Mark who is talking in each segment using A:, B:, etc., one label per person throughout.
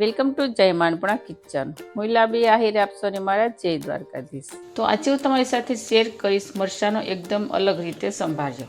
A: Welcome to જય માનપણા kitchen. હું લાબી આહિર આપશો ને મારા જય દ્વારકાધીશ. તો આજે હું તમારી સાથે શેર કરીશ મરચાંનો એકદમ અલગ રીતે સંભાળ્યો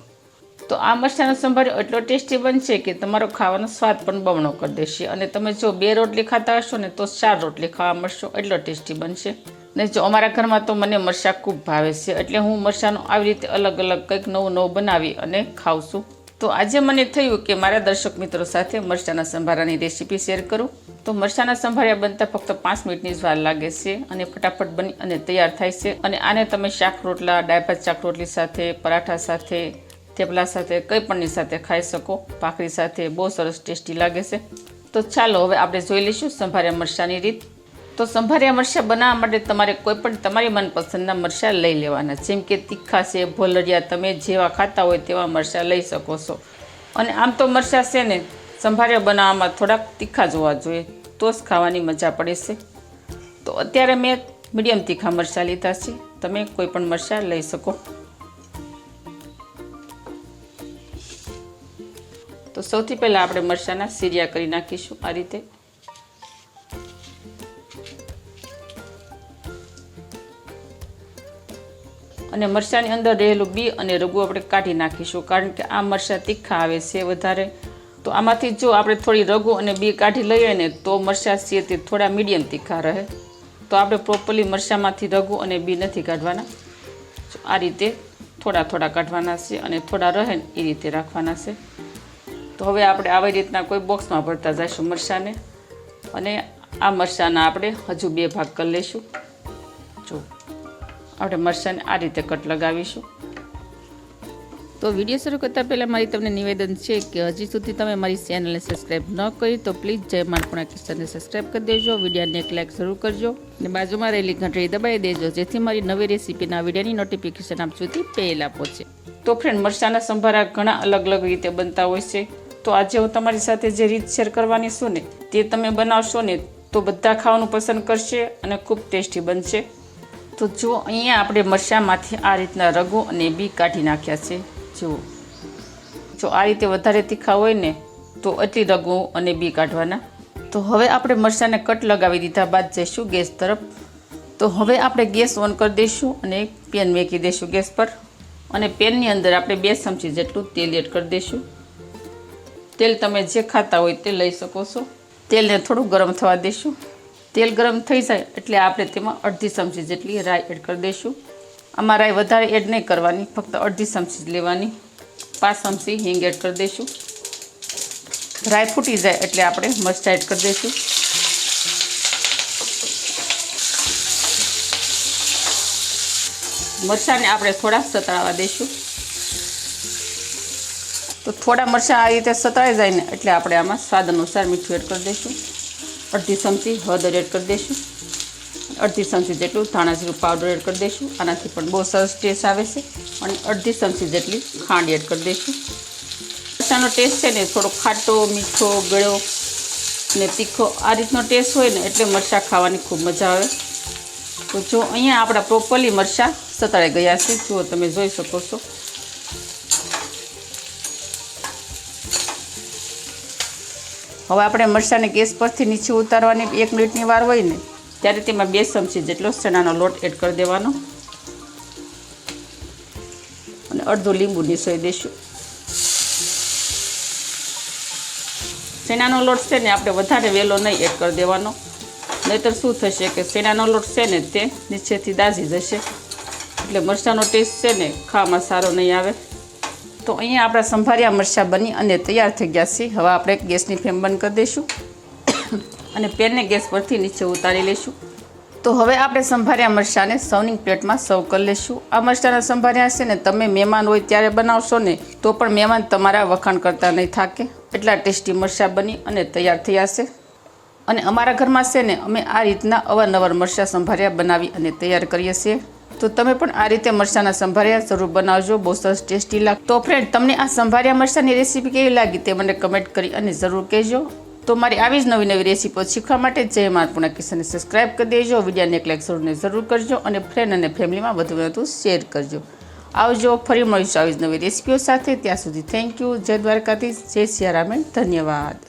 A: તો આ મરચાંનો સંભાળ્યો એટલો ટેસ્ટી બનશે કે તમારો ખાવાનો સ્વાદ પણ બમણો કરી દેશે અને તમે જો બે રોટલી ખાતા હશો ને તો ચાર રોટલી ખાવા મળશો, એટલો ટેસ્ટી બનશે. ને જો અમારા ઘરમાં તો મને મરચાં ખૂબ ભાવે છે, એટલે હું મરચાંનો આવી રીતે અલગ અલગ કંઈક નવું નવું બનાવી અને ખાઉં છું. તો આજે મને થયું કે મારા દર્શક મિત્રો સાથે મરચાંના સંભારાની રેસીપી શેર કરું. તો મરચાના સંભાળ્યા બનતા ફક્ત પાંચ મિનિટની જ વાર લાગે છે અને ફટાફટ બની અને તૈયાર થાય છે. અને આને તમે શાક રોટલા, ડાયભાત શાક રોટલી સાથે, પરાઠા સાથે, થેપલા સાથે, કંઈ પણની સાથે ખાઈ શકો. ભાખરી સાથે બહુ સરસ ટેસ્ટી લાગે છે. તો ચાલો હવે આપણે જોઈ લઈશું સંભાર્યા મરચાની રીત. તો સંભાર્યા મરચાં બનાવવા માટે તમારે કોઈ પણ તમારી મનપસંદના મરચાં લઈ લેવાના. જેમ કે તીખા છે, ભોલરિયા, તમે જેવા ખાતા હોય તેવા મરચાં લઈ શકો છો. અને આમ તો મરચાં છે ને, સંભાર્યા બનાવવામાં થોડાક તીખા જોવા જોઈએ, તો જ ખાવાની મજા પડે છે. તો અત્યારે મેં મીડિયમ તીખા મરચાં લીધા છે. તમે કોઈ પણ મરચાં લઈ શકો. તો સૌથી પહેલાં આપણે મરચાંના સીરિયા કરી નાખીશું આ રીતે. અને મરચાંની અંદર રહેલું બી અને રગું આપણે કાઢી નાખીશું. કારણ કે આ મરચાં તીખા આવે છે વધારે. તો આમાંથી જો આપણે થોડી રગુ અને બી કાઢી લઈએ ને, તો મરચાં છે તે થોડા મીડિયમ તીખા રહે. તો આપણે પ્રોપરલી મરચાંમાંથી રગુ અને બી નથી કાઢવાના. આ રીતે થોડા થોડા કાઢવાના છે અને થોડા રહે ને એ રીતે રાખવાના છે. તો હવે આપણે આવી રીતના કોઈ બોક્સમાં ભરતા જઈશું મરચાંને. અને આ મરચાંના આપણે હજુ બે ભાગ કરી લઈશું. આપણે મરચાંને આ રીતે કટ લગાવીશું. તો વીડિયો શરૂ કરતાં પહેલાં મારી તમને નિવેદન છે કે હજી સુધી તમે મારી ચેનલને સબસ્ક્રાઈબ ન કરી તો પ્લીઝ જય માણપુણા કિસ્સાને સબસ્ક્રાઈબ કરી દેજો. વિડીયોને એક લાઈક જરૂર કરજો. અને બાજુમાં રહેલી ઘંટડી દબાવી દેજો જેથી મારી નવી રેસીપીના વિડીયોની નોટિફિકેશન આપ સુધી પહેલાં પહોંચે તો ફ્રેન્ડ મરચાંના સંભારા ઘણા અલગ અલગ રીતે બનતા હોય છે. તો આજે હું તમારી સાથે જે રીત શેર કરવાની છું ને તે તમે બનાવશો ને તો બધા ખાવાનું પસંદ કરશે અને ખૂબ ટેસ્ટી બનશે. તો જો અહીંયા આપણે મરચામાંથી આ રીતના રગો અને બી કાઢી નાખ્યા છે. જુઓ. જો આ રીતે વધારે તીખા હોય ને, તો એટલી રગો અને બી કાઢવાના. તો હવે આપણે મરચાંને કટ લગાવી દીધા બાદ જઈશું ગેસ તરફ. તો હવે આપણે ગેસ ઓન કરી દઈશું અને પેન મેકી દઈશું ગેસ પર. અને પેનની અંદર આપણે બે ચમચી જેટલું તેલ એડ કરી દઈશું. તેલ તમે જે ખાતા હોય તે લઈ શકો છો. તેલને થોડું ગરમ થવા દઈશું. તેલ ગરમ થઈ જાય એટલે આપણે તેમાં અડધી ચમચી જેટલી રાઈ એડ કરી દઈશું. આમાં રાઈ વધારે એડ નહીં કરવાની, ફક્ત અડધી ચમચી જ લેવાની. પાંચ ચમચી હિંગ એડ કરી દઈશું. રાઈ ફૂટી જાય એટલે આપણે મરચાં એડ કરી દઈશું. મરચાંને આપણે થોડા સતળાવા દઈશું. તો થોડા મરચાં આ રીતે સતળાઈ જાય ને એટલે આપણે આમાં સ્વાદ અનુસાર મીઠું એડ કરી દઈશું. અડધી ચમચી હળદર એડ કરી દઈશું. અડધી ચમચી જેટલું ધાણા જીરું પાવડર એડ કરી દઈશું. આનાથી પણ બહુ સરસ ટેસ્ટ આવે છે. અને અડધી ચમચી જેટલી ખાંડ એડ કરી દઈશું. મરચાંનો ટેસ્ટ છે ને, થોડો ખાટો, મીઠો, ગળ્યો ને તીખો આ રીતનો ટેસ્ટ હોય ને, એટલે મરચાં ખાવાની ખૂબ મજા આવે. તો જો અહીંયા આપણા પ્રોપરલી મરચાં સતળાઈ ગયા છે. જુઓ, તમે જોઈ શકો છો. હવે આપણે મરચાંને ગેસ પરથી નીચે ઉતારવાની એક મિનિટની વાર હોય ને, ત્યારે તેમાં બે ચમચી જેટલો ચણાનો લોટ એડ કરી દેવાનો. અને અડધું લીંબુ નીસોઈ દઈશું ચણાનો લોટ છે ને આપણે વધારે વહેલો નહીં એડ કરી દેવાનો. નહીતર શું થશે કે ચણાનો લોટ છે ને તે નીચેથી દાઝી જશે. એટલે મરચાંનો ટેસ્ટ છે ને ખાવામાં સારો નહીં આવે. તો અહીંયા આપણા સંભાર્યા મરચાં બની અને તૈયાર થઈ ગયા છે. હવે આપણે ગેસની ફ્લેમ બંધ કરી દઈશું અને પેનને ગેસ પરથી નીચે ઉતારી લઈશું. તો હવે આપણે સંભાર્યા મરચાંને સર્વિંગ પ્લેટમાં સર્વ કરી લઈશું. આ મરચાંના સંભાર્યા છે ને, તમે મહેમાન હોય ત્યારે બનાવશો ને, તો પણ મહેમાન તમારા વખાણ કરતા નહીં થાકે. એટલા ટેસ્ટી મરચાં બની અને તૈયાર થયા છે. અને અમારા ઘરમાં છે ને, અમે આ રીતના અવારનવાર મરચાં સંભાર્યા બનાવી અને તૈયાર કરીએ છીએ. તો તમે પણ આ રીતે મરચાના સંભાર્યા જરૂર બનાવજો. બહુ સરસ ટેસ્ટી લાગ તો ફ્રેન્ડ તમને આ સંભાર્યા મરચાની રેસીપી કેવી લાગી તે મને કમેન્ટ કરી અને જરૂર કહેજો. તો મારી આવી જ નવી નવી રેસીપીઓ શીખવા માટે જય મારપુણા કિશનને સબસ્ક્રાઈબ કરી દેજો, વિડીયોને એક લાઈક જરૂરને જરૂર કરજો અને ફ્રેન્ડ અને ફેમિલીમાં વધુ વધુ શેર કરજો. આવજો ફરી મળીશું આવી જ નવી રેસીપીઓ સાથે. ત્યાં સુધી થેન્ક યુ જય દ્વારકાધીશ. જય સિયારામે ધન્યવાદ.